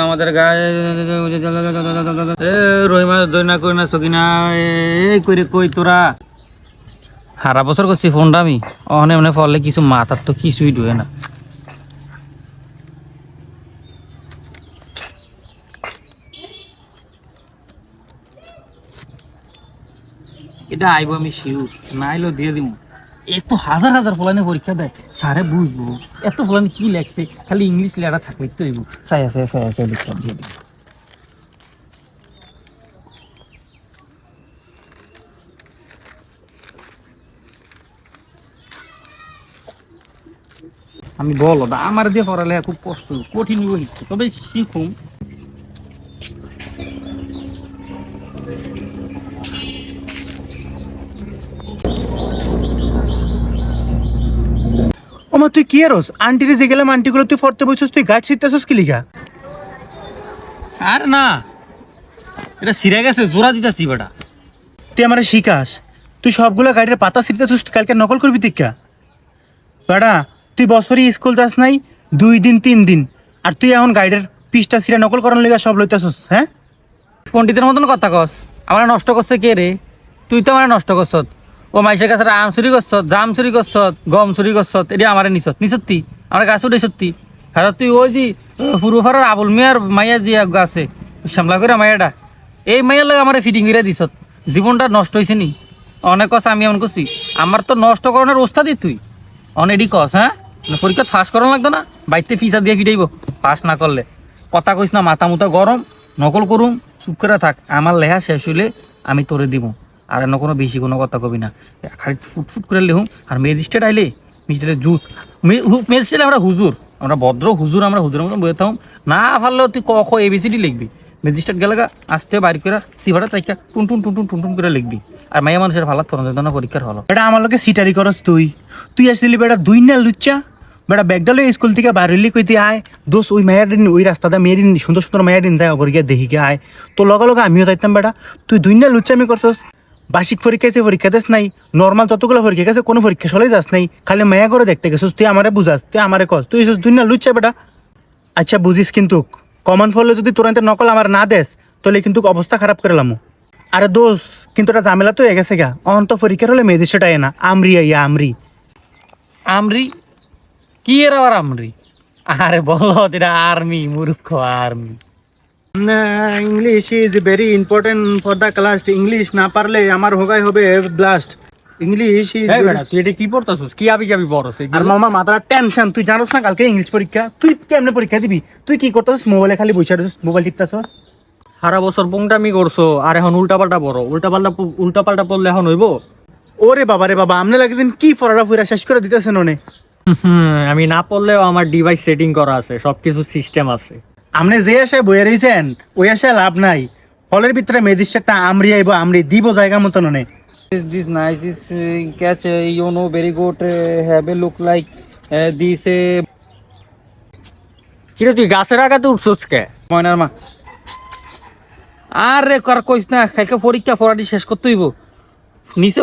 আমাদের গা আমাদের কই তোরা? সারা বছর করছি ফোনটা আমি। অনে মানে ফলে কিছু মাথার তো কিছুই ঢুকে না। এটা আইব আমি শিওর না আইলো দিয়ে দিব এত হাজার হাজার ফলানি পরীক্ষা দেয়। স্যারে বুঝব। এত ফলানি কি লেখছে? খালি ইংলিশ লেখা থাকলে তো হইব। সাই আছে সাই আছে লিখতাম আমি বলো আমার দিয়ে পড়ালেখা খুব কষ্ট, কঠিন হচ্ছে তবে শিখুম ওমা তুই কি এরস আন্টিরে যে গেলাম আন্টিগুলো তুই ফরতে বসছিস তুই গাছ শিখতেছিস কি লিখা আর না এটা সিরে গেছে জোড়া দিতেছি বেটা। তুই আমার শিখাস তুই সবগুলো গাড়ির পাতা ছিটতেছিস তুই কালকে নকল করবি কা বেড়া তুই বছরই স্কুল যাস নাই দুই দিন তিন দিন। আর তুই এখন গাড়ির পিসটা সিরা নকল করার লেগে সব লইতেছিস হ্যাঁ? পণ্ডিতের মতন কথা কস। আমার নষ্ট করছে কে রে? তুই তো আমার নষ্ট করছত ও মাইসের কাছে আম চুরি করছত জাম চুরি করছত গম চুরি করছত এটি আমার নিছত, নিছত্তি, আমার গাছ উঠে সত্যি। হ্যাঁ তুই ওই যে ফুরুফারার আবুল মিয়ার মাইয়া যে আছে শ্যামলা করে মাইয়াটা, এই মাইয়ার লাগে আমার ফিটিং করে দিছত। জীবনটা নষ্ট হয়েছে নি? অনেক কস আমি এমন করছি। আমার তো নষ্ট করানোর ওস্তাদি তুই। অনেডি কস হ্যাঁ? পরীক্ষা ফাঁস করানো লাগতো না? বাইতে ফিসা দিয়ে ফিটাইব। পাস না করলে। কথা কইস না মাথা মুথা গরম, নকল করুম, চুপ করে থাক। আমার লেহা শেষ হইলে আমি তোরে দিব আর এনে কোনো বেশি কোনো কথা কবি না। খালি ফুট ফুট করে লেহুম আর ম্যাজিস্ট্রেট আইলে ম্যাজিস্ট্রেটের জুত। ম্যাজিস্ট্রেট আমরা হুজুর। আমরা ভদ্র হুজুর, আমরা হুজুরের মতন বয়ে থাকুম। না পারলেও তুই ক খ এবিসিডি লিখবি। ম্যাজিস্ট্রেট গেলে আসতে বাইর করে সিভাটা তাইকা টুন টুন টুন টুন টুন টুন করে লিখবি। আর মাইয়া মানুষের ভালো থরণ না পরীক্ষার হলো। বেটা, আমার লোকে সিটারি করস তুই। তুই আসলি বেটা দুই না লুচ্চা। বেটা ব্যাগটা লই স্কুল থেকে বাইর হইলি কইতে আয়। দোষ ওই মায়ের দিন, ওই রাস্তাটা মেয়ের সুন্দর সুন্দর মায়ের দিন যায় অগর দেখিকে আয়। তো লগে লগে আমিও যাইতাম বেটা। তুই দুই না লুচ্চা আমি করছস। বার্ষিক পরীক্ষা আছে, পরীক্ষা দেস নাই। নর্মাল যতগুলো পরীক্ষা গেছে, কোনো পরীক্ষা চলে যাস নাই। খালি মায়া করে দেখতে গেছিস, তুই আমারে বুঝাস, তুই আমারে কস, তুই এসেছিস দুই না লুচ্চা বেটা। আচ্ছা বুঝিস কিন্তু কমন ফলে যদি তোর নকল আমার না দেস, তাহলে কিন্তু অবস্থা খারাপ করে লামু। আরে দোষ, কিন্তু এটা ঝামেলা তো গেছে গা। অহন তো পরীক্ষার হলে ম্যাজিস্ট্রেট আয় না। আমরি আইয়া, আমরি। আমরি? কি এর আবার আমরি? আরে বলো এটা আর্মি মূর্খ army English is very important for the class English না পারলে আমার হোগাই হবে ব্লাস্ট ইংলিশ ইজ তুই এটা কি পড়তাছিস? কি আবি যাবি বড় আর মামা মাথার টেনশন তুই জানোস না কালকে ইংলিশ পরীক্ষা? তুই কেমনে পরীক্ষা দিবি? তুই কি করতেছিস? মোবাইলে খালি বসে রয়েছিস মোবাইল টিপতাছস? সারা বছর পংটামি করছ আর এখন উল্টা পাল্টা পড়ো। উল্টা পাল্টা উল্টা পাল্টা পড়লে এখন হইব? ওরে বাবা রে বাবা আমনে লাগছেন কি ফরাটা ফুরা শেষ করে দিতেছেন ওনে। আমি না পড়লেও আমার ডিভাইস সেটিং করা আছে সবকিছু সিস্টেম আছে। আমনে যে আসে বইয়ে রয়েছেন ওই আসে লাভ নাই। হলের ভিতরে ম্যাজিস্ট্রেটটা আমরি আইব আমরি দিব জায়গা মতন ওনে। Is this nice is uh, catch uh, you know very good uh, have a look like uh, this uh, কিরে তুই গাছের আগাতে উঠছস কে? ময়নার মা। আরে কর কইস না কালকে পরীক্ষা পড়াটি শেষ করতে হইব। নিচে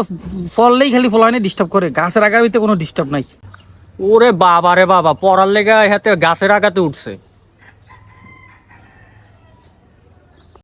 ফললেই খালি ফলানি ডিস্টার্ব করে গাছের আগার ভিতরে কোনো ডিস্টার্ব নাই। ওরে বাবা রে বাবা পড়ার লেগে হাতে গাছের আগাতে উঠছে।